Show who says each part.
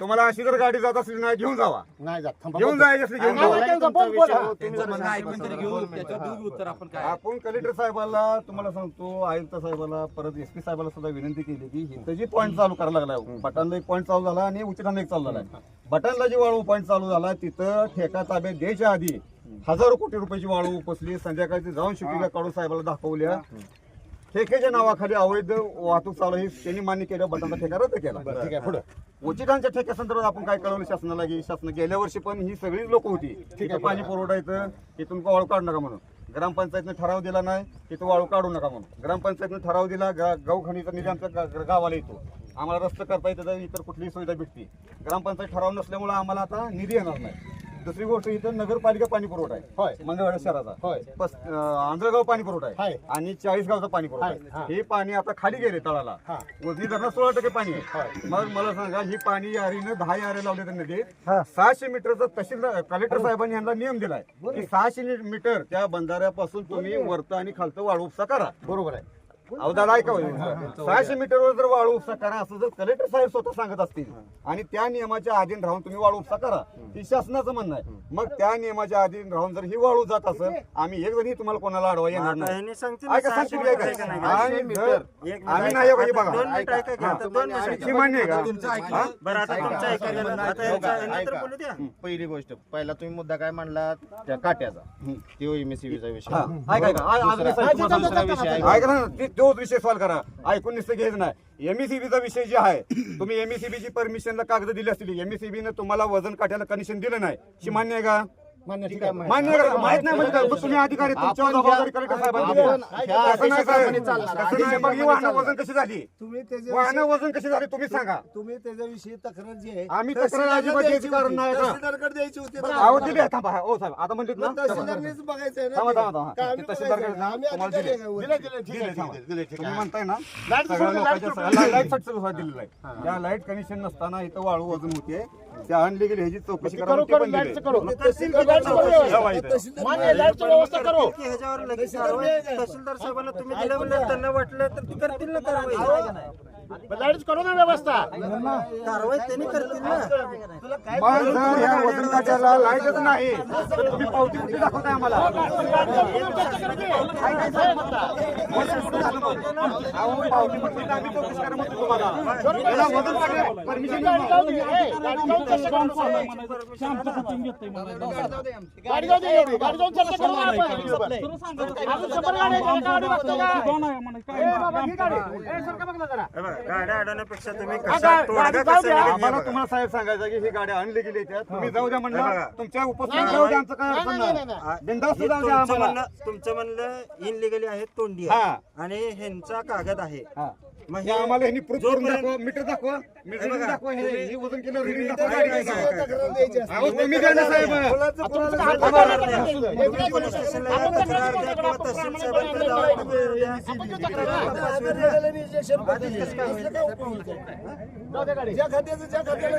Speaker 1: तुम्हाला अशी जर गाडी जात असली ना घेऊन जावा.
Speaker 2: नाही जात. थांबा.
Speaker 1: घेऊन जायची असली घेऊन
Speaker 2: नाही,
Speaker 1: जावा.
Speaker 2: नाही,
Speaker 3: आपण काय
Speaker 1: आपण कलेक्टर साहेबाला तुम्हाला सांगतो आयुक्त साहेबाला परत एस पी साहेबाला सुद्धा विनंती केली की इथं जी पॉईंट चालू करायला लागलाय बटनला एक पॉईंट चालू झाला आणि उचिटांना एक चालू झालाय. बटनला जी वाळू पॉईंट चालू झाला तिथं ठेका ताब्यात द्यायच्या आधी हजारो कोटी रुपयाची वाळू उपसली संध्याकाळी ती जाऊन शिटीला काढून साहेबाला दाखवल्या. ठेक्याच्या नावाखाली अवैध वाहतूक चालू ही त्यांनी मान्य केलं बटनचा ठेका रद्द केला.
Speaker 2: ठीक आहे पुढे.
Speaker 1: उचितांच्या ठेक्यासंदर्भात आपण काय कळवलं शासनाला की शासन गेल्या वर्षी पण ही सगळीच लोक होती. तिथं पाणी पुरवठा येतं तिथून वाळू काढू नका म्हणून. ग्रामपंचायतने ठराव दिला नाही तिथं वाळू काढू नका म्हणून. ग्रामपंचायतने ठराव दिला गा- गावखानीचा निधी आमच्या गा- गा- गावाला येतो. आम्हाला रस्ता करता येतं तर इतर कुठलीही सुविधा भेटते. ग्रामपंचायत ठराव नसल्यामुळे आम्हाला आता निधी येणार नाही. दुसरी गोष्ट इथं नगरपालिका पाणी पुरवठा
Speaker 2: होय.
Speaker 1: आहे मंगळवेढा शहराचा.
Speaker 2: होय.
Speaker 1: पस- अं, आंधळगाव पाणी पुरवठा आहे.
Speaker 2: आहे.
Speaker 1: आणि चाळीस गावचा पाणी पुरवठा
Speaker 2: आहे. हा.
Speaker 1: आहे हे पाणी आता खाली गेले तळाला.
Speaker 2: हा.
Speaker 1: वजनी धरणात सोळा टक्के पाणी आहे. मग मला सांगा ही पाणी यारीनं दहा यारे लावले तर नदीत सहाशे मीटरचा तहसीलदार कलेक्टर साहेबांनी यांना नियम दिलाय. की सहाशे मीटर त्या बंधाऱ्यापासून तुम्ही वरतं आणि खालतं उपसा करा.
Speaker 2: बरोबर आहे.
Speaker 1: दादा ऐका हो. सहाशे मीटरवर जर वाळू उपसा करा असं जर कलेक्टर साहेब स्वतः सांगत असतील आणि त्या नियमाच्या अधीन राहून तुम्ही वाळू उपसा करा ही शासनाचं म्हणणं आहे मग त्या नियमाच्या अधीन राहून जर ही वाळू जात असेल आम्ही एक जणी तुम्हाला कोणाला अडवा येणार नाही ऐका सांगतील आम्ही हो, हे बघा ही
Speaker 4: पहिली गोष्ट पहिला तुम्ही मुद्दा काय मांडला त्या काट्याचा तो एमएससीबीचा विषय
Speaker 1: हा, ऐका ऐका
Speaker 4: विषय.
Speaker 1: ऐका तोच विषय सॉल्व्ह करा. ऐकून नुसतं घेत नाही. एमईसीबीचा विषय जे आहे तुम्ही एमईसीबी ची परमिशनला कागद दिली असतील. एमईसीबी तुम्हाला वजन काट्याला कनेक्शन दिलं नाही. शी मान्य आहे का?
Speaker 2: मान्य ठीक आहे
Speaker 1: मान्य आहे का? माहीत नाही म्हणजे काय? मग तुम्ही अधिकारी तुमच्यावर
Speaker 4: आपण
Speaker 1: जबाबदारी कलेक्टर साहेबांनी दिली.
Speaker 4: आपण ह्या
Speaker 1: तसं नाही साहेब.
Speaker 4: आदेशाप्रमाणे चालणार.
Speaker 1: तसं नाही. मग ही वाहनं वजन कशी झाली
Speaker 5: तुम्ही
Speaker 1: वाहनं वजन कशी झाली तुम्ही सांगा
Speaker 5: तुम्ही त्याच्याविषयी तक्रार जी आहे
Speaker 1: आम्ही तक्रार
Speaker 5: तहसीलदारला
Speaker 1: अजिबात
Speaker 5: द्यायची
Speaker 1: द्यायची कारण
Speaker 5: होती.
Speaker 1: नाही का?
Speaker 5: तहसीलदारकडे द्यायची होती ना.
Speaker 1: अहो आहे. थांबा हो साहेब आता म्हणतात ना
Speaker 5: मग तहसीलदारनेच बघायचं आहे ना
Speaker 1: थांबा
Speaker 5: ते.
Speaker 1: थांबा थांबा
Speaker 5: का
Speaker 1: ते
Speaker 5: आम्ही
Speaker 1: तहसीलदारकडे
Speaker 5: बघायचं?
Speaker 1: जा.
Speaker 5: आम्ही
Speaker 1: तुम्हाला
Speaker 5: अधिकारी
Speaker 1: दिले.
Speaker 5: आहे वर.
Speaker 2: दिले दिले ठीक
Speaker 1: दिले,
Speaker 2: आहे
Speaker 1: थांबा.
Speaker 2: ठीक आहे, दिले ठीक
Speaker 1: तुम्ही
Speaker 2: आहे
Speaker 1: म्हणताय ना
Speaker 2: लाइट
Speaker 1: सगळ्या
Speaker 2: सोडून
Speaker 1: लोकांच्या
Speaker 2: लाइट
Speaker 1: सगळ्या लाइटसाठी सुद्धा दिलेलं आहे त्या लाइट कनेक्शन नसताना इथं वाळू वजन होते त्या आणली गेली ह्याची चौकशी करा
Speaker 2: करू
Speaker 1: म्हणून ते
Speaker 2: करू
Speaker 1: पण
Speaker 2: लाईटचं
Speaker 1: दिले.
Speaker 2: करू.
Speaker 5: तहसीलदार
Speaker 2: लाईटचं करू व्यवस्था. मान्य लाईटची व्यवस्था करू.
Speaker 6: ह्याच्यावर लगेच कारवाई तहसीलदार साहेबांना तुम्ही दिलं म्हणलं त्यांना वाटलं तर ती करतील ना कारवाई.
Speaker 2: लाईटच करू ना व्यवस्था.
Speaker 6: कारवाई त्यांनी करतील ना.
Speaker 1: मग जर ह्या वजन काट्याला लाईटच नाही तर तुम्ही पावती कुठे दाखवताय आम्हाला? अहो, पावती म्हटली तर आम्ही चौकशी करा म्हणतो तुम्हाला. याला वजन काट्या परमिशन
Speaker 2: गाडी जाऊ दे. ए, गाडी जाऊन चर्चा करू ना आपण. गाडी जाऊ दे. एवढी. गाडी जाऊन चर्चा करू ना आपण. अजून शंभर गाड्या आहेत. एका गाडी बघतो का? ए, बाबा, ही गाडी. ए, सरका बघ ना जरा.
Speaker 6: गाड्या अडवण्यापेक्षा तुम्ही कशा तोडगा कसा. निघेल बघा.
Speaker 1: तुम्हाला साहेब सांगायचं की ही गाडी आणली गेली त्यात तुम्ही जाऊ द्या म्हणलं. तुमच्या उपस्थित जाऊ द्या आमचं काय
Speaker 2: नाही,
Speaker 1: अडचण
Speaker 2: नाही,
Speaker 1: नाही
Speaker 2: नाही,
Speaker 6: आ-
Speaker 1: बिनधास्त
Speaker 6: हे
Speaker 1: जाऊ द्या
Speaker 6: तुमचं
Speaker 1: आम्हाला
Speaker 6: म्हणणं तुमचं म्हणलं इनलिगली आहे तोंडी
Speaker 1: हा.
Speaker 6: आणि ह्यांचा कागद आहे
Speaker 1: हा.
Speaker 6: मग
Speaker 1: हे आम्हाला ह्यांनी प्रूफ करून दाखवा मीटर दाखवा. मीटर दाखवा हे वजन केलं रीडिंग दाखवा. अहो तुम्ही द्या ना साहेब.
Speaker 5: ज्या खात्याचं ज्या खात्याला